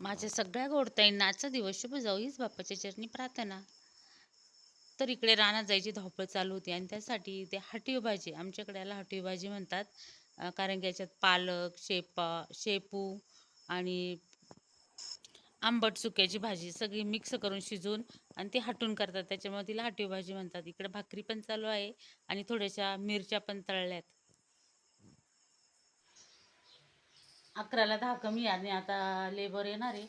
माझ्या सगळ्या गोडताईंना आजचा दिवस शुभ जाऊ हीच बाप्पाच्या चरणी प्रार्थना. तर इकडे रानात जायची धावपळ चालू होती आणि त्यासाठी ते हटीव भाजी आमच्याकडे याला हटीव भाजी म्हणतात कारण की याच्यात पालक शेपा शेपू आणि आंबट सुक्याची भाजी सगळी मिक्स करून शिजवून आणि ते हटून करतात. त्याच्यामुळे तिला हटीव भाजी म्हणतात. इकडे भाकरी पण चालू आहे आणि थोड्याशा मिरच्या पण तळल्यात. अकराला दहा कमी आणि आता लेबर येणार आहे.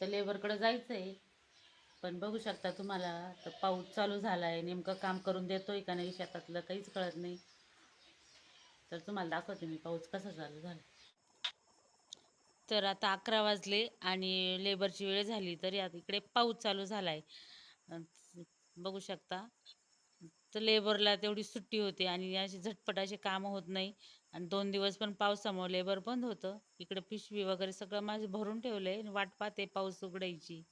तर लेबरकडं जायचं आहे पण बघू शकता तुम्हाला तर पाऊस चालू झाला आहे नेमकं काम करून देतो आहे का नाही शेतातलं काहीच कळत नाही. तर तुम्हाला दाखवते मी पाऊस कसा चालू झाला. तर आता अकरा वाजले आणि लेबरची वेळ झाली तरी आता इकडे पाऊस चालू झाला आहे बघू शकता तर लेबरला तेवढी सुट्टी होते आणि अशी झटपट असे कामं होत नाही. आणि दोन दिवस पण पावसामुळे लेबर बंद होतं. इकडे पिशवी वगैरे सगळं माझं भरून ठेवलंय वाट पाहते पाऊस उघडायची.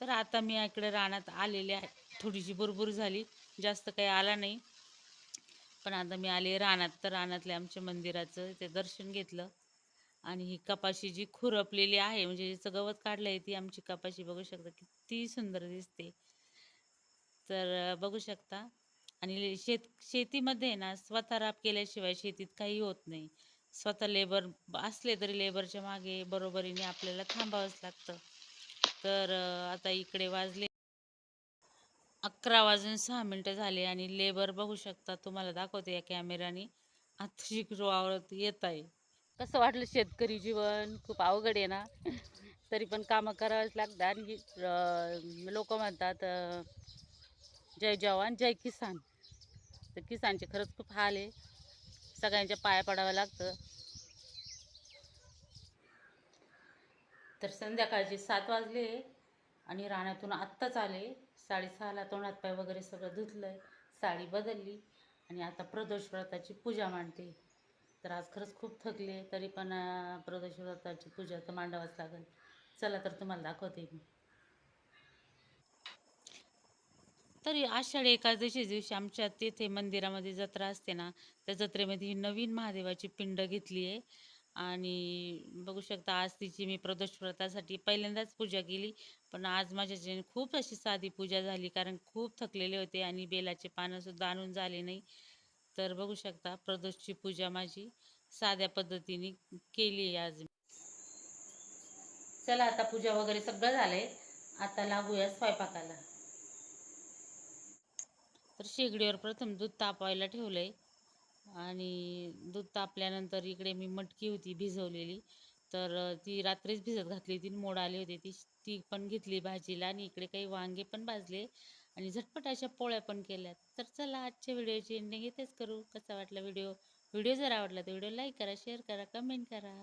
तर आता मी इकडे रानात आलेले आहे. थोडीशी बुरबुर झाली. जास्त काही आला नाही. पण आता मी आले रानात. तर रानातले आमच्या मंदिराचं ते दर्शन घेतलं. आणि ही कपाशी जी खुरपलेली आहे म्हणजे जिचं गवत काढलंय ती आमची कपाशी बघू शकता किती सुंदर दिसते. तर बघू शकता. आणि शेत शेतीमध्ये ना स्वतः राब केल्याशिवाय शेतीत काही होत नाही. स्वतः लेबर असले तरी लेबरच्या मागे बरोबरीने आपल्याला थांबावंच लागतं. तर आता इकडे वाजले अकरा वाजून सहा मिनटं झाले आणि लेबर बघू शकता तुम्हाला दाखवते या कॅमेऱ्याने आता वावरत येत आहे कसं वाटलं शेतकरी जीवन? खूप अवघड आहे ना? तरी पण कामं करावंच लागतं. आणि लोक म्हणतात जय जवान जय किसान. तर किसानचे खरंच खूप हाल आहे. सगळ्यांच्या पाया पडावं लागतं. तर संध्याकाळचे सात वाजले आणि रानातून आत्ताच आले. साडेसहाला तोंडात पाय वगैरे सगळं धुतलंय. साडी बदलली आणि आता प्रदोष व्रताची पूजा मांडते. तर आज खरंच खूप थकले तरी पण प्रदोष व्रताची पूजा तर मांडावंच लागेल. चला तर तुम्हाला दाखवते मी. तर आषाढी एकादशी दिवशी आमच्या तेथे मंदिरामध्ये जत्रा असते ना त्या जत्रेमध्ये ही नवीन महादेवाची पिंड घेतली आहे. आणि बघू शकता आज तिची मी प्रदोष व्रतासाठी पहिल्यांदाच पूजा केली पण आज माझ्या खूप अशी साधी पूजा झाली कारण खूप थकलेले होते आणि बेलाचे पानंसुद्धा आणून झाले नाही. तर बघू शकता प्रदोषची पूजा माझी साध्या पद्धतीने केली आहे आज चला आता पूजा वगैरे सगळं झालंय. आता लागूया स्वयंपाकाला. तर शेगडीवर प्रथम दूध तापवायला आहे आणि दूध तापल्यानंतर इकडे मी मटकी होती भिजवलेली. तर ती रात्रीच भिजत घातली होती मोड आली होती. ती ती पण घेतली भाजीला आणि इकडे काही वांगे पण भाजले आणि झटपट अशा पोळ्या पण केल्यात. तर चला आजच्या व्हिडिओची एंडिंग इथेच करू. कसा वाटला व्हिडिओ? व्हिडिओ जर आवडला तर व्हिडिओ लाईक करा शेअर करा कमेंट करा.